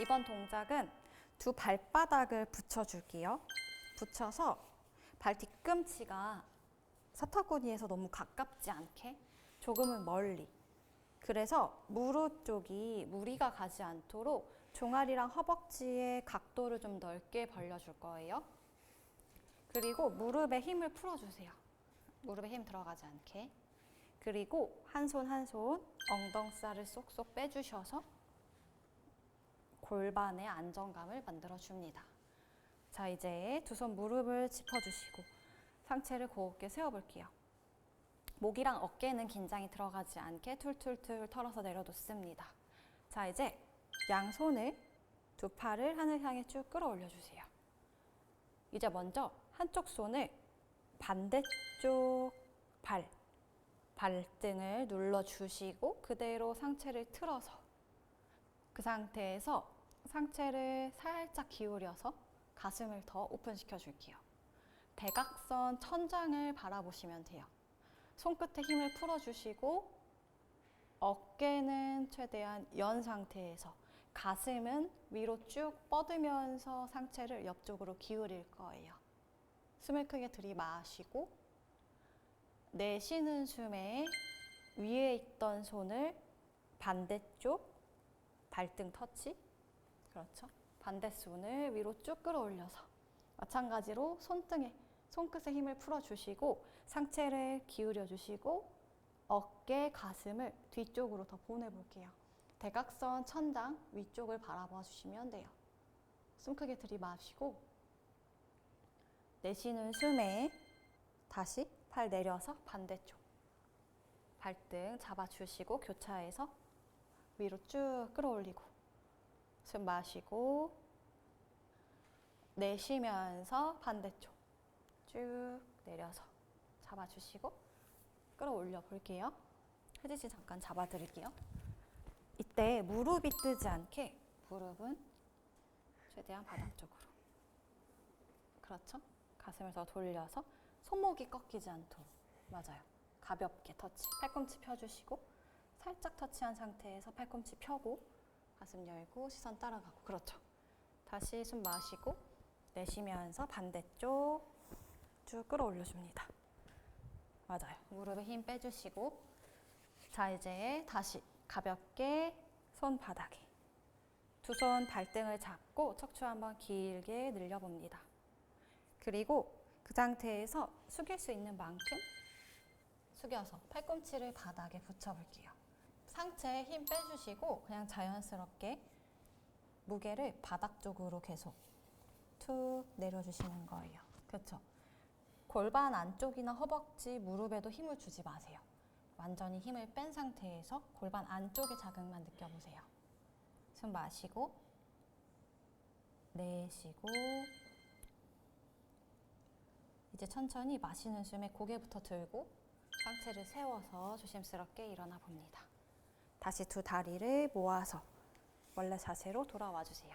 이번 동작은 두 발바닥을 붙여줄게요. 붙여서 발 뒤꿈치가 사타구니에서 너무 가깝지 않게 조금은 멀리. 그래서 무릎 쪽이 무리가 가지 않도록 종아리랑 허벅지의 각도를 좀 넓게 벌려줄 거예요. 그리고 무릎에 힘을 풀어주세요. 무릎에 힘 들어가지 않게. 그리고 한 손 한 손 엉덩살을 쏙쏙 빼주셔서 골반의 안정감을 만들어 줍니다. 자, 이제 두 손 무릎을 짚어주시고 상체를 곱게 세워볼게요. 목이랑 어깨는 긴장이 들어가지 않게 툴툴툴 털어서 내려놓습니다. 자, 이제 양손을 두 팔을 하늘 향해 쭉 끌어올려 주세요. 이제 먼저 한쪽 손을 반대쪽 발, 발등을 눌러 주시고 그대로 상체를 틀어서 그 상태에서 상체를 살짝 기울여서 가슴을 더 오픈시켜 줄게요. 대각선 천장을 바라보시면 돼요. 손끝에 힘을 풀어주시고 어깨는 최대한 연 상태에서 가슴은 위로 쭉 뻗으면서 상체를 옆쪽으로 기울일 거예요. 숨을 크게 들이마시고 내쉬는 숨에 위에 있던 손을 반대쪽 발등 터치 그렇죠. 반대 손을 위로 쭉 끌어올려서 마찬가지로 손등에 손끝에 힘을 풀어주시고 상체를 기울여 주시고 어깨, 가슴을 뒤쪽으로 더 보내볼게요. 대각선 천장 위쪽을 바라봐 주시면 돼요. 숨 크게 들이마시고 내쉬는 숨에 다시 팔 내려서 반대쪽 발등 잡아주시고 교차해서 위로 쭉 끌어올리고 숨 마시고 내쉬면서 반대쪽 쭉 내려서 잡아주시고 끌어올려 볼게요. 혜지 씨 잠깐 잡아드릴게요. 이때 무릎이 뜨지 않게 무릎은 최대한 바닥 쪽으로. 그렇죠? 가슴을 더 돌려서 손목이 꺾이지 않도록. 맞아요. 가볍게 터치. 팔꿈치 펴주시고 살짝 터치한 상태에서 팔꿈치 펴고 가슴 열고 시선 따라가고. 그렇죠. 다시 숨 마시고 내쉬면서 반대쪽 쭉 끌어올려 줍니다. 맞아요. 무릎에 힘 빼주시고 자 이제 다시 가볍게 손바닥에 두 손 발등을 잡고 척추 한번 길게 늘려봅니다. 그리고 그 상태에서 숙일 수 있는 만큼 숙여서 팔꿈치를 바닥에 붙여볼게요. 상체에 힘 빼주시고 그냥 자연스럽게 무게를 바닥 쪽으로 계속 툭 내려주시는 거예요. 그렇죠? 골반 안쪽이나 허벅지, 무릎에도 힘을 주지 마세요. 완전히 힘을 뺀 상태에서 골반 안쪽의 자극만 느껴보세요. 숨 마시고 내쉬고 이제 천천히 마시는 숨에 고개부터 들고 상체를 세워서 조심스럽게 일어나 봅니다. 다시 두 다리를 모아서 원래 자세로 돌아와 주세요.